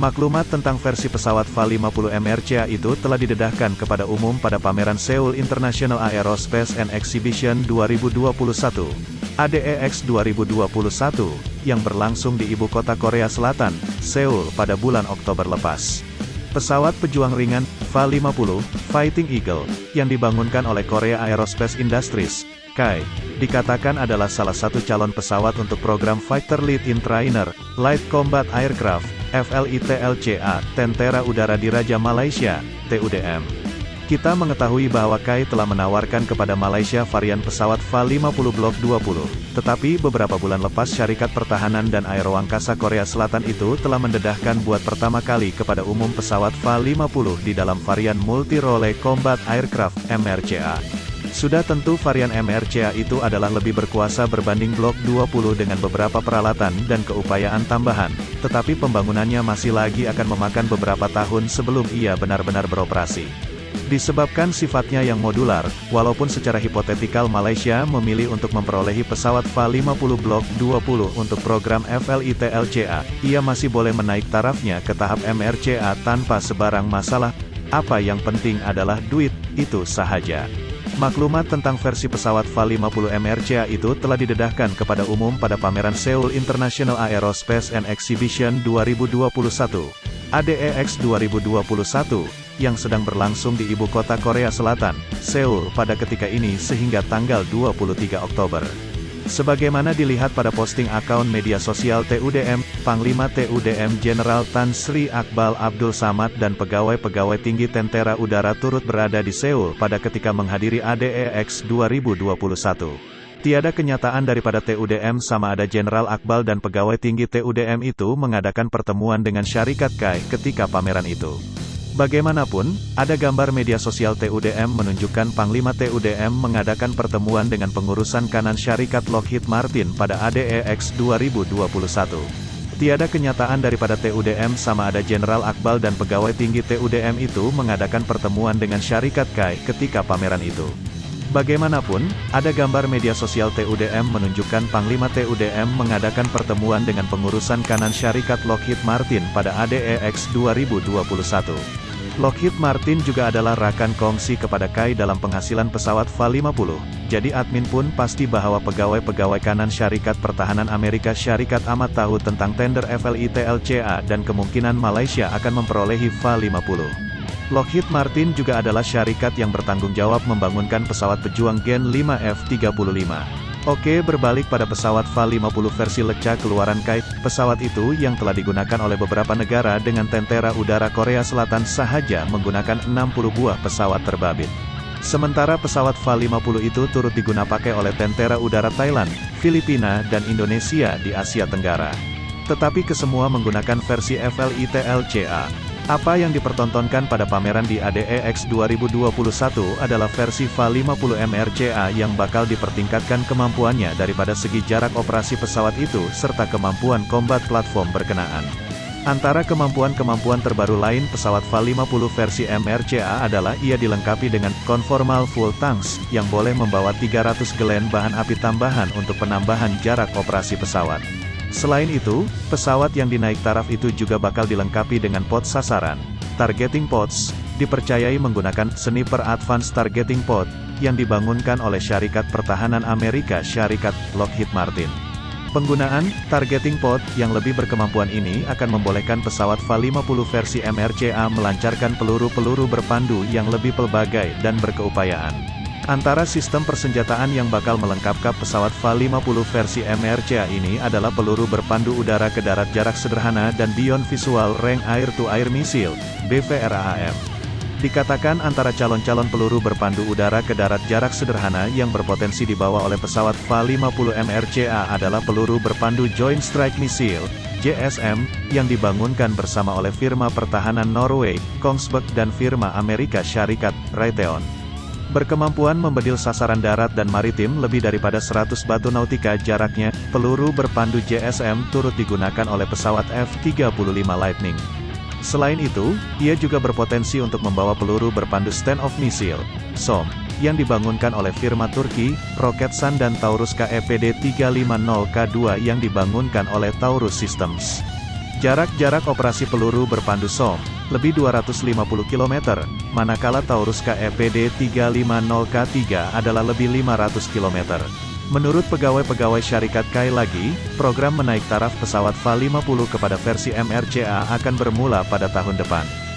Maklumat tentang versi pesawat FA-50 MRCA itu telah didedahkan kepada umum pada pameran Seoul International Aerospace and Exhibition 2021, ADEX 2021, yang berlangsung di ibu kota Korea Selatan, Seoul pada bulan Oktober lepas. Pesawat pejuang ringan, FA-50, Fighting Eagle, yang dibangunkan oleh Korea Aerospace Industries, KAI, dikatakan adalah salah satu calon pesawat untuk program Fighter Lead in Trainer, Light Combat Aircraft, FLITLCA, Tentera Udara Diraja Malaysia, TUDM. Kita mengetahui bahwa KAI telah menawarkan kepada Malaysia varian pesawat FA-50 Block 20, tetapi beberapa bulan lepas Syarikat Pertahanan dan Aeroangkasa Korea Selatan itu telah mendedahkan buat pertama kali kepada umum pesawat FA-50 di dalam varian Multi-Role Combat Aircraft, MRCA. Sudah tentu varian MRCA itu adalah lebih berkuasa berbanding Blok 20 dengan beberapa peralatan dan keupayaan tambahan, tetapi pembangunannya masih lagi akan memakan beberapa tahun sebelum ia benar-benar beroperasi. Disebabkan sifatnya yang modular, walaupun secara hipotetikal Malaysia memilih untuk memperolehi pesawat FA-50 Blok 20 untuk program FLITLCA, ia masih boleh menaik tarafnya ke tahap MRCA tanpa sebarang masalah. Apa yang penting adalah duit, itu sahaja. Maklumat tentang versi pesawat FA-50 MRCA itu telah didedahkan kepada umum pada pameran Seoul International Aerospace and Exhibition 2021, ADEX 2021, yang sedang berlangsung di ibu kota Korea Selatan, Seoul pada ketika ini sehingga tanggal 23 Oktober. Sebagaimana dilihat pada posting akun media sosial TUDM, Panglima TUDM Jenderal Tan Sri Akbal Abdul Samad dan pegawai-pegawai tinggi Tentera Udara turut berada di Seoul pada ketika menghadiri ADEX 2021. Tiada kenyataan daripada TUDM sama ada Jenderal Akbal dan pegawai tinggi TUDM itu mengadakan pertemuan dengan syarikat KAI ketika pameran itu. Bagaimanapun, ada gambar media sosial TUDM menunjukkan Panglima TUDM mengadakan pertemuan dengan pengurusan kanan syarikat Lockheed Martin pada ADEX 2021. Tiada kenyataan daripada TUDM sama ada Jenderal Akbal dan pegawai tinggi TUDM itu mengadakan pertemuan dengan syarikat KAI ketika pameran itu. Bagaimanapun, ada gambar media sosial TUDM menunjukkan Panglima TUDM mengadakan pertemuan dengan pengurusan kanan syarikat Lockheed Martin pada ADEX 2021. Lockheed Martin juga adalah rakan kongsi kepada KAI dalam penghasilan pesawat FA-50, jadi admin pun pasti bahwa pegawai-pegawai kanan syarikat pertahanan Amerika Syarikat amat tahu tentang tender FLITLCA dan kemungkinan Malaysia akan memperolehi FA-50. Lockheed Martin juga adalah syarikat yang bertanggung jawab membangunkan pesawat pejuang Gen 5 F-35. Oke berbalik pada pesawat FA-50 versi Leca keluaran KAI, pesawat itu yang telah digunakan oleh beberapa negara dengan Tentera Udara Korea Selatan sahaja menggunakan 60 buah pesawat terbabit. Sementara pesawat FA-50 itu turut digunakan oleh Tentera Udara Thailand, Filipina dan Indonesia di Asia Tenggara. Tetapi kesemua menggunakan versi FLITLCA. Apa yang dipertontonkan pada pameran di ADEX 2021 adalah versi FA-50 MRCA yang bakal dipertingkatkan kemampuannya daripada segi jarak operasi pesawat itu serta kemampuan kombat platform berkenaan. Antara kemampuan-kemampuan terbaru lain pesawat FA-50 versi MRCA adalah ia dilengkapi dengan conformal full tanks yang boleh membawa 300 gelen bahan api tambahan untuk penambahan jarak operasi pesawat. Selain itu, pesawat yang dinaik taraf itu juga bakal dilengkapi dengan pod sasaran. Targeting Pods, dipercayai menggunakan Sniper Advanced Targeting Pod, yang dibangunkan oleh Syarikat Pertahanan Amerika Syarikat Lockheed Martin. Penggunaan targeting pod yang lebih berkemampuan ini akan membolehkan pesawat FA-50 versi MRCA melancarkan peluru-peluru berpandu yang lebih pelbagai dan berkeupayaan. Antara sistem persenjataan yang bakal melengkapkan pesawat FA-50 versi MRCA ini adalah peluru berpandu udara ke darat jarak sederhana dan Beyond Visual Range Air-to-Air Missile, BVRAAM. Dikatakan antara calon-calon peluru berpandu udara ke darat jarak sederhana yang berpotensi dibawa oleh pesawat FA-50 MRCA adalah peluru berpandu Joint Strike Missile, JSM, yang dibangunkan bersama oleh firma pertahanan Norway, Kongsberg dan firma Amerika Syarikat, Raytheon berkemampuan membedil sasaran darat dan maritim lebih daripada 100 batu nautika jaraknya, peluru berpandu JSM turut digunakan oleh pesawat F-35 Lightning. Selain itu, ia juga berpotensi untuk membawa peluru berpandu stand-off missile, SOM, yang dibangunkan oleh firma Turki, Roketsan dan Taurus KEPD 350K2 yang dibangunkan oleh Taurus Systems. Jarak-jarak operasi peluru berpandu SOM, lebih 250 km, manakala Taurus KEPD 350K3 adalah lebih 500 km. Menurut pegawai-pegawai syarikat Kai lagi, program menaik taraf pesawat FA-50 kepada versi MRCA akan bermula pada tahun depan.